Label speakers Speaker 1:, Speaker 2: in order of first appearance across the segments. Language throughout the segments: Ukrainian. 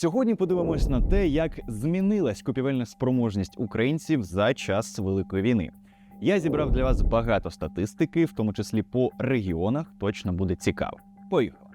Speaker 1: Сьогодні подивимось на те, як змінилась купівельна спроможність українців за час Великої війни. Я зібрав для вас багато статистики, в тому числі по регіонах. Точно буде цікаво. Поїхали.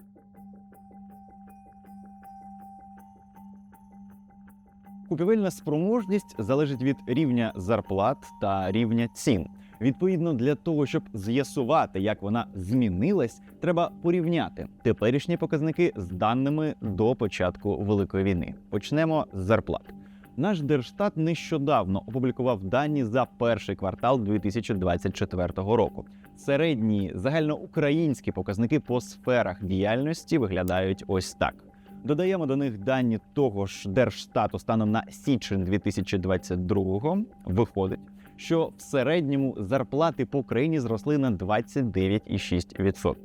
Speaker 1: Купівельна спроможність залежить від рівня зарплат та рівня цін. Відповідно, для того, щоб з'ясувати, як вона змінилась, треба порівняти теперішні показники з даними до початку великої війни. Почнемо з зарплат. Наш держстат нещодавно опублікував дані за перший квартал 2024 року. Середні загальноукраїнські показники по сферах діяльності виглядають ось так. Додаємо до них дані того ж держстату станом на січень 2022 Виходить, що в середньому зарплати по країні зросли на 29,6%.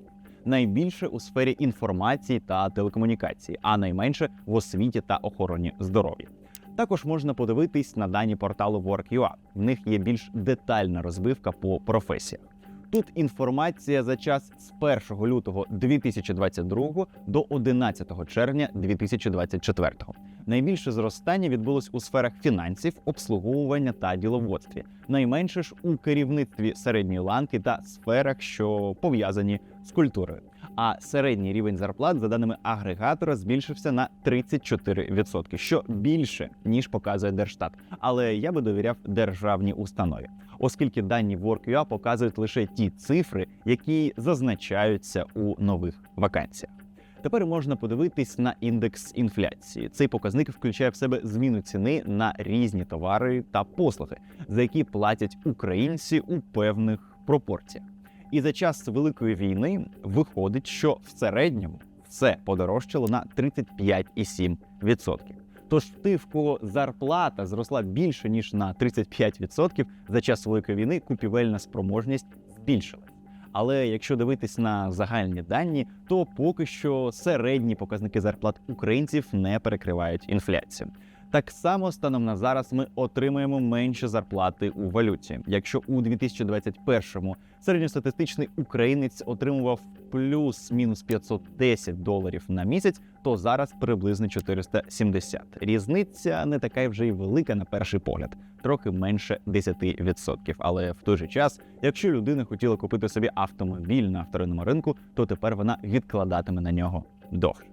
Speaker 1: Найбільше у сфері інформації та телекомунікації, а найменше в освіті та охороні здоров'я. Також можна подивитись на дані порталу Work.ua. В них є більш детальна розбивка по професіях. Тут інформація за час з 1 лютого 2022 до 11 червня 2024. Найбільше зростання відбулось у сферах фінансів, обслуговування та діловодстві. Найменше ж у керівництві середньої ланки та сферах, що пов'язані з культурою. А середній рівень зарплат, за даними агрегатора, збільшився на 34%, що більше ніж показує Держстат. Але я би довіряв державній установі, оскільки дані Work.ua показують лише ті цифри, які зазначаються у нових вакансіях. Тепер можна подивитись на індекс інфляції. Цей показник включає в себе зміну ціни на різні товари та послуги, за які платять українці у певних пропорціях. І за час великої війни виходить, що в середньому все подорожчало на 35,7%. Тож ти, в кого зарплата зросла більше ніж на 35%, за час великої війни купівельна спроможність збільшилась. Але якщо дивитись на загальні дані, то поки що середні показники зарплат українців не перекривають інфляцію. Так само станом на зараз ми отримаємо менше зарплати у валюті. Якщо у 2021-му середньостатистичний українець отримував плюс-мінус 510 доларів на місяць, то зараз приблизно 470. Різниця не така вже й велика на перший погляд, трохи менше 10%. Але в той же час, якщо людина хотіла купити собі автомобіль на вторинному ринку, то тепер вона відкладатиме на нього довше.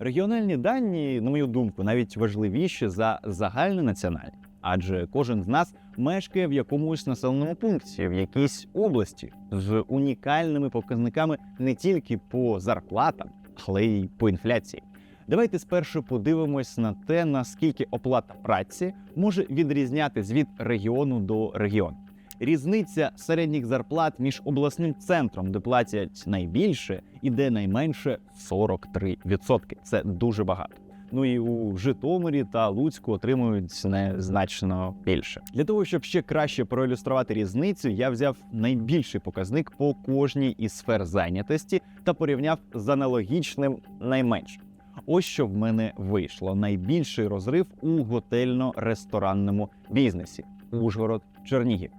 Speaker 1: Регіональні дані, на мою думку, навіть важливіші за загальнонаціональні, адже кожен з нас мешкає в якомусь населеному пункті, в якійсь області з унікальними показниками не тільки по зарплатам, але й по інфляції. Давайте спершу подивимось на те, наскільки оплата праці може відрізнятись від регіону до регіону. Різниця середніх зарплат між обласним центром, де платять найбільше, і де найменше 43%. Це дуже багато. Ну і у Житомирі та Луцьку отримують незначно більше. Для того щоб ще краще проілюструвати різницю, я взяв найбільший показник по кожній із сфер зайнятості та порівняв з аналогічним найменшим. Ось що в мене вийшло: найбільший розрив у готельно-ресторанному бізнесі Ужгород, Чернігів,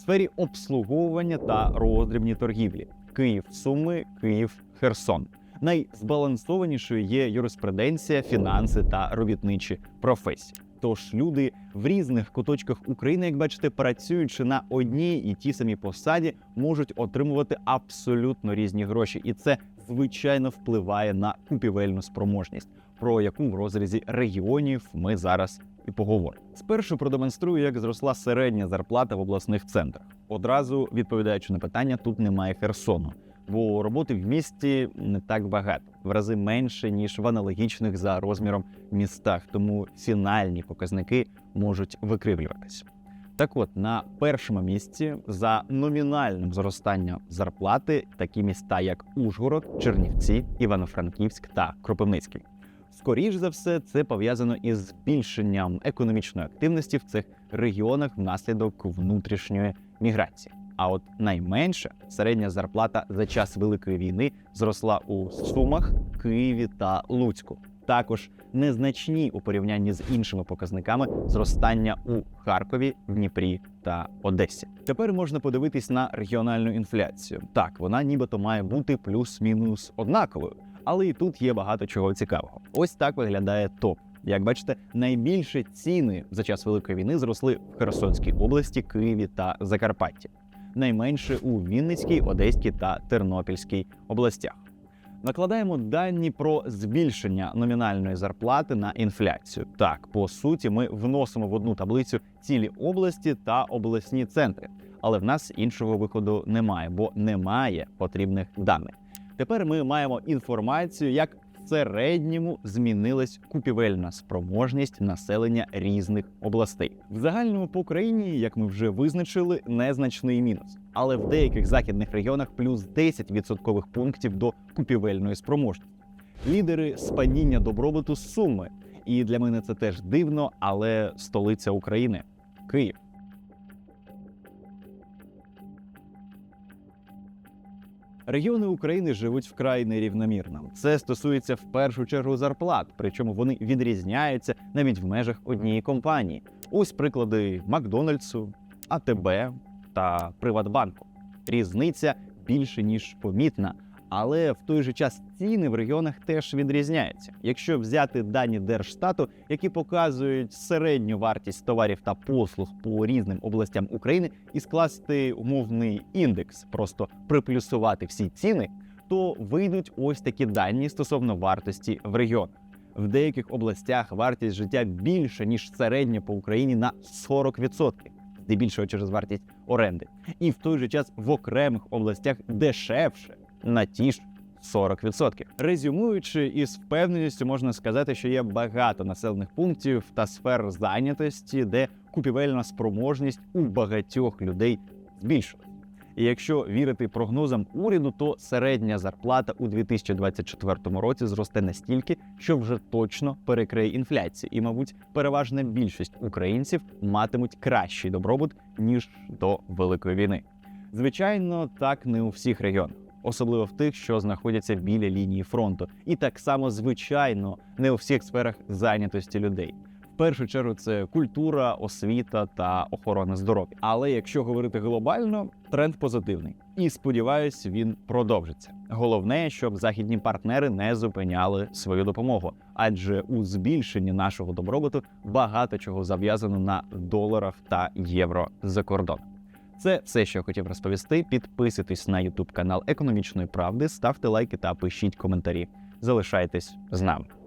Speaker 1: сфері обслуговування та роздрібні торгівлі Київ, Суми, Київ, Херсон. Найзбалансованішою є юриспруденція, фінанси та робітничі професії. Тож люди в різних куточках України, як бачите, працюючи на одній і тій самій посаді, можуть отримувати абсолютно різні гроші, і це звичайно впливає на купівельну спроможність, про яку в розрізі регіонів ми зараз і поговоримо. Спершу продемонструю, як зросла середня зарплата в обласних центрах. Одразу відповідаючи на питання, тут немає Херсону, бо роботи в місті не так багато, в рази менше ніж в аналогічних за розміром містах, тому фінальні показники можуть викривлюватися. Так от на першому місці за номінальним зростанням зарплати такі міста, як Ужгород, Чернівці, Івано-Франківськ та Кропивницький. Скоріш за все, це пов'язано із збільшенням економічної активності в цих регіонах внаслідок внутрішньої міграції. А от найменше середня зарплата за час великої війни зросла у Сумах, Києві та Луцьку. Також незначні у порівнянні з іншими показниками зростання у Харкові, Дніпрі та Одесі. Тепер можна подивитись на регіональну інфляцію. Так, вона нібито має бути плюс-мінус однаковою, але і тут є багато чого цікавого. Ось так виглядає топ. Як бачите, найбільше ціни за час великої війни зросли в Херсонській області, Києві та Закарпатті, найменше у Вінницькій, Одеській та Тернопільській областях. Накладаємо дані про збільшення номінальної зарплати на інфляцію. Так, по суті, ми вносимо в одну таблицю цілі області та обласні центри, але в нас іншого виходу немає, бо немає потрібних даних. Тепер ми маємо інформацію, як середньому змінилась купівельна спроможність населення різних областей. В загальному по країні, як ми вже визначили, незначний мінус. Але в деяких західних регіонах плюс 10 відсоткових пунктів до купівельної спроможності. Лідери з падіння добробуту суми. І для мене це теж дивно, але столиця України Київ. Регіони України живуть вкрай нерівномірно. Це стосується в першу чергу зарплат, причому вони відрізняються навіть в межах однієї компанії. Ось приклади Макдональдсу, АТБ та Приватбанку. Різниця більше ніж помітна, але в той же час ціни в регіонах теж відрізняються. Якщо взяти дані Держстату, які показують середню вартість товарів та послуг по різним областям України, і скласти умовний індекс, просто приплюсувати всі ціни, то вийдуть ось такі дані стосовно вартості в регіонах. В деяких областях вартість життя більша ніж середня по Україні на 40%, здебільшого через вартість оренди, і в той же час в окремих областях дешевше на ті ж 40%. Резюмуючи із впевненістю, можна сказати, що є багато населених пунктів та сфер зайнятості, де купівельна спроможність у багатьох людей збільшилась. І якщо вірити прогнозам уряду, то середня зарплата у 2024 році зросте настільки, що вже точно перекриє інфляцію, і, мабуть, переважна більшість українців матимуть кращий добробут ніж до великої війни. Звичайно, так не у всіх регіонах, особливо в тих, що знаходяться біля лінії фронту, і так само, звичайно, не у всіх сферах зайнятості людей. В першу чергу це культура, освіта та охорона здоров'я. Але якщо говорити глобально, тренд позитивний, і сподіваюсь, він продовжиться. Головне, щоб західні партнери не зупиняли свою допомогу, адже у збільшенні нашого добробуту багато чого зав'язано на доларах та євро за кордоном. Це все, що я хотів розповісти. Підписуйтесь на YouTube канал Економічної правди, ставте лайки та пишіть коментарі. Залишайтесь з нами.